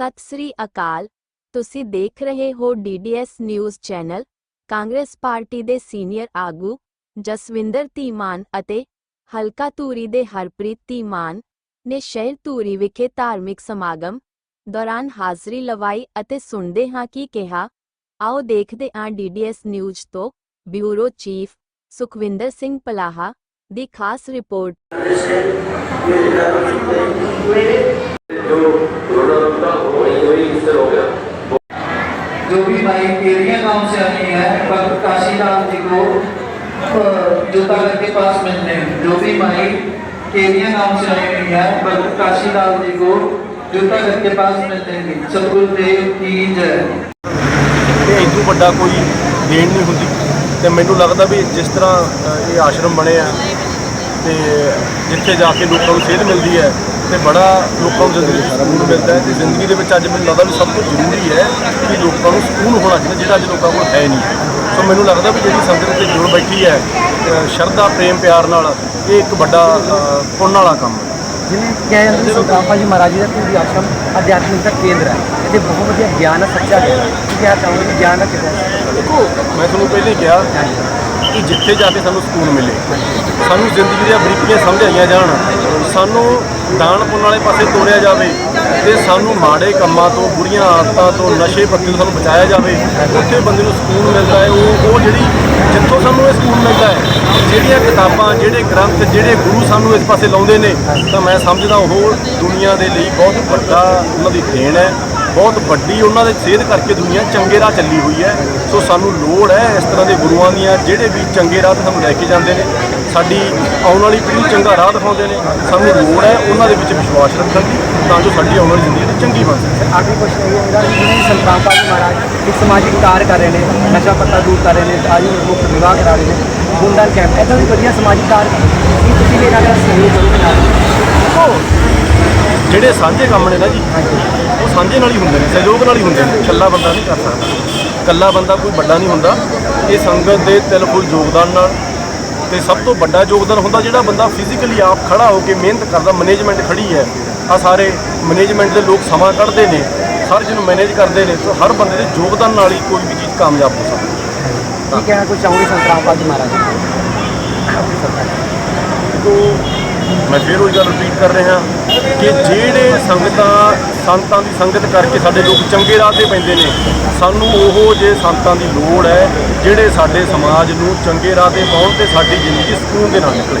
ਸਤਿ ਸ੍ਰੀ ਅਕਾਲ। ਤੁਸੀਂ ਦੇਖ ਰਹੇ ਹੋ DDS news channel. Congress party ਦੇ ਸੀਨੀਅਰ ਆਗੂ ਜਸਵਿੰਦਰ ਧੀਮਾਨ ਅਤੇ ਹਲਕਾ ਧੂਰੀ ਦੇ ਹਰਪ੍ਰੀਤ ਧੀਮਾਨ ਨੇ ਸ਼ਹਿਰ ਧੂਰੀ ਵਿਖੇ ਧਾਰਮਿਕ ਸਮਾਗਮ ਦੌਰਾਨ ਹਾਜ਼ਰੀ ਲਵਾਈ ਅਤੇ ਸੁਣਦੇ ਹਾਂ ਕੀ ਕਿਹਾ। ਆਓ ਦੇਖਦੇ ਹਾਂ ਡੀਡੀਐਸ ਨਿਊਜ਼ ਤੋਂ ਬਿਊਰੋ ਚੀਫ ਸੁਖਵਿੰਦਰ ਸਿੰਘ ਪਲਾਹਾ ਦੀ ਖਾਸ ਰਿਪੋਰਟ। भक्त काशीलाल जी को अ, जूतागर के पास मिलते हैं जो भी भाई केरिया गांव से आई हुई है भक्त काशीलाल जी को जूतागर के पास मिलते हैं सतगुरुदेव की जय ਇਹ ਇਦੋਂ ਵੱਡਾ ਕੋਈ ਦੇਣ ਨਹੀਂ ਹੁੰਦੀ ਤੇ ਮੈਨੂੰ ਲੱਗਦਾ ਵੀ ਜਿਸ ਤਰ੍ਹਾਂ ਅ, ਇਹ ਆਸ਼ਰਮ ਬਣੇ ਆ ਤੇ ਜਿੱਥੇ ਜਾ ਕੇ ਲੋਕਾਂ ਨੂੰ ਸੇਧ ਮਿਲਦੀ ਹੈ ਤੇ ਬੜਾ ਲੋਕਾਂ ਨੂੰ ਜ਼ਿੰਦਗੀ 'ਚ ਸਕੂਨ ਮਿਲਦਾ ਹੈ ਤੇ ਜ਼ਿੰਦਗੀ ਦੇ ਵਿੱਚ ਅੱਜ ਮੈਨੂੰ ਲੱਗਦਾ ਵੀ ਸਭ ਤੋਂ ਜ਼ਰੂਰੀ ਹੈ ਕਿ ਲੋਕਾਂ ਨੂੰ ਸਕੂਨ ਹੋਣਾ ਚਾਹੀਦਾ ਜਿਹੜਾ ਅੱਜ ਲੋਕਾਂ ਕੋਲ ਹੈ ਨਹੀਂ। ਸੋ ਮੈਨੂੰ ਲੱਗਦਾ ਵੀ ਜਿਹੜੀ ਸੰਗਤ ਤੇ ਜੁੜ ਬੈਠੀ ਹੈ ਸ਼ਰਧਾ ਪ੍ਰੇਮ ਪਿਆਰ ਨਾਲ ਇਹ ਇੱਕ ਵੱਡਾ ਪੁੰਨ ਵਾਲਾ ਕੰਮ ਹੈ। ਜਿਵੇਂ ਕਿਹਾ ਜਾਂਦਾ ਕਿ ਸੰਤਾਪਾ ਜੀ ਮਹਾਰਾਜ ਜੀ ਦਾ ਪੂਰੀ ਆਸ਼ਰਮ ਅਧਿਆਤਮਿਕ ਦਾ ਕੇਂਦਰ ਹੈ ਇਹਦੇ ਬਹੁਤ ਵਧੀਆ ਗਿਆਨ ਹੈ ਸੱਚਾ ਗਿਆਨ ਹੈ। ਕੀ ਕਹਿਣਾ ਚਾਹੋਗੇ? ਕਿ ਗਿਆਨ ਹੈ ਕਿਹਦਾ ਦੇਖੋ ਮੈਂ ਤੁਹਾਨੂੰ ਪਹਿਲਾਂ ਕਿਹਾ ਕਿ ਜਿੱਥੇ ਜਾ ਕੇ ਸਾਨੂੰ ਸਕੂਨ ਮਿਲੇ ਸਾਨੂੰ ਜ਼ਿੰਦਗੀ ਦੀਆਂ ਬਰੀਕੀਆਂ ਸਮਝਾਈਆਂ ਜਾਣ ਸਾਨੂੰ ਦਾਨ ਪੁੰਨ ਵਾਲੇ ਪਾਸੇ ਤੋਰਿਆ ਜਾਵੇ ਤੇ ਸਾਨੂੰ ਮਾੜੇ ਕੰਮਾਂ ਤੋਂ, ਬੁਰੀਆਂ ਆਦਤਾਂ ਤੋਂ, ਨਸ਼ੇ ਪੱਤੇ ਤੋਂ ਸਾਨੂੰ ਬਚਾਇਆ ਜਾਵੇ, ਉੱਥੇ ਬੰਦੇ ਨੂੰ ਸਕੂਨ ਮਿਲਦਾ ਹੈ, ਉਹ ਉਹ ਜਿਹੜੀ ਜਿੱਥੋਂ ਸਾਨੂੰ ਇਹ ਸਕੂਨ ਮਿਲਦਾ ਹੈ, ਜਿਹੜੀਆਂ ਕਿਤਾਬਾਂ, ਜਿਹੜੇ ਗ੍ਰੰਥ, ਜਿਹੜੇ ਗੁਰੂ ਸਾਨੂੰ ਇਸ ਪਾਸੇ ਲਾਉਂਦੇ ਨੇ, ਤਾਂ ਮੈਂ ਸਮਝਦਾ ਉਹ ਦੁਨੀਆ ਦੇ ਲਈ ਬਹੁਤ ਵੱਡਾ ਉਹਨਾਂ ਦੀ ਦੇਣ ਹੈ। ਬਹੁਤ ਵੱਡੀ ਉਹਨਾਂ ਦੇ ਸੇਧ ਕਰਕੇ ਦੁਨੀਆ ਚੰਗੇ ਰਾਹ ਚੱਲੀ ਹੋਈ ਹੈ। ਸੋ ਸਾਨੂੰ ਲੋੜ ਹੈ ਇਸ ਤਰ੍ਹਾਂ ਦੇ ਗੁਰੂਆਂ ਦੀਆਂ ਜਿਹੜੇ ਵੀ ਚੰਗੇ ਰਾਹ ਤੇ ਸਾਨੂੰ ਲੈ ਕੇ ਜਾਂਦੇ ਨੇ। ਸਾਡੀ ਆਉਣ ਵਾਲੀ ਪੀੜ੍ਹੀ ਨੂੰ ਚੰਗਾ ਰਾਹ ਦਿਖਾਉਂਦੇ ਨੇ। ਸਾਨੂੰ ਲੋੜ ਹੈ ਉਹਨਾਂ ਦੇ ਵਿੱਚ ਵਿਸ਼ਵਾਸ ਰੱਖਣ ਦੀ ਤਾਂ ਜੋ ਸਾਡੀ ਆਉਣ ਵਾਲੀ ਜ਼ਿੰਦਗੀ ਚੰਗੀ ਬਣ ਸਕੇ। ਆਖਰੀ ਕੁਐਸਚਨ ਇਹ ਹੈਗਾ ਕਿ ਜਿਵੇਂ ਸੰਤਾਪਾ ਜੀ ਮਹਾਰਾਜ ਇੱਕ ਸਮਾਜਿਕ ਕਾਰਜ ਕਰ ਰਹੇ ਨੇ ਨਸ਼ਾ ਪੱਤਾ ਦੂਰ ਕਰ ਰਹੇ ਨੇ ਆਯੂ ਮੁਕਤ ਵਿਵਾਹ ਕਰਾ ਰਹੇ ਨੇ ਗੁੰਡਨ ਕੈਂਪ ਇਦਾਂ ਦੀ ਵਧੀਆ ਸਮਾਜਿਕ ਕਾਰਜ ਕੀ ਤੁਸੀਂ ਵੀ ਇਹਨਾਂ ਦਾ ਸਹਿਯੋਗ ਕਰੋਗੇ ਦੇਖੋ ਜਿਹੜੇ ਸਾਂਝੇ ਕੰਮ ਨੇ ਨਾ ਜੀ ਉਹ ਸਾਂਝੇ ਨਾਲ ਹੀ ਹੁੰਦੇ ਨੇ ਸਹਿਯੋਗ ਨਾਲ ਹੀ ਹੁੰਦੇ ਨੇ। ਇਕੱਲਾ ਬੰਦਾ ਨਹੀਂ ਕਰ ਸਕਦਾ। ਇਕੱਲਾ ਬੰਦਾ ਕੋਈ ਵੱਡਾ ਨਹੀਂ ਹੁੰਦਾ। ਇਹ ਸੰਗਤ ਦੇ ਤਿਲ ਫੁੱਲ ਯੋਗਦਾਨ ਨਾਲ ਤੇ ਸਭ ਤੋਂ ਵੱਡਾ ਯੋਗਦਾਨ ਹੁੰਦਾ ਜਿਹੜਾ ਬੰਦਾ ਫਿਜ਼ੀਕਲੀ ਆਪ ਖੜਾ ਹੋ ਕੇ ਮਿਹਨਤ ਕਰਦਾ ਮੈਨੇਜਮੈਂਟ ਖੜੀ ਹੈ। ਆ ਸਾਰੇ ਮੈਨੇਜਮੈਂਟ ਦੇ ਲੋਕ ਸਮਾਂ ਕੱਢਦੇ ਨੇ ਹਰ ਜਿਹਨੂੰ ਮੈਨੇਜ ਕਰਦੇ ਨੇ ਤਾਂ ਹਰ ਬੰਦੇ ਦੇ ਯੋਗਦਾਨ ਨਾਲ ਹੀ ਕੋਈ ਵੀ ਚੀਜ਼ ਕਾਮਯਾਬ ਹੋ ਸਕਦੀ ਹੈ। ਕੀ ਕਹਿਣਾ ਕੁਝ ਚਾਹੋਗੇ ਸੰਤਾਪਾ ਜੀ ਮਹਾਰਾਜ? ਤੋਂ ਮੈਂ ਫਿਰ ਉਹੀ ਗੱਲ ਰਿਪੀਟ ਕਰ ਰਿਹਾ ਕਿ ਜਿਹੜੇ ਸੰਗਤਾਂ, ਸੰਤਾਂ ਦੀ ਸੰਗਤ ਕਰਕੇ ਸਾਡੇ ਲੋਕ ਚੰਗੇ ਰਾਹ ਤੇ ਪੈਂਦੇ ਨੇ, ਸਾਨੂੰ ਉਹ ਜੇ ਸੰਤਾਂ ਦੀ ਲੋੜ ਹੈ, ਜਿਹੜੇ ਸਾਡੇ ਸਮਾਜ ਨੂੰ ਚੰਗੇ ਰਾਹ ਤੇ ਪਾਉਣ ਤੇ ਸਾਡੀ ਜ਼ਿੰਦਗੀ ਸਕੂਨ ਦੇ ਨਾਲ ਨਿਕਲੇ।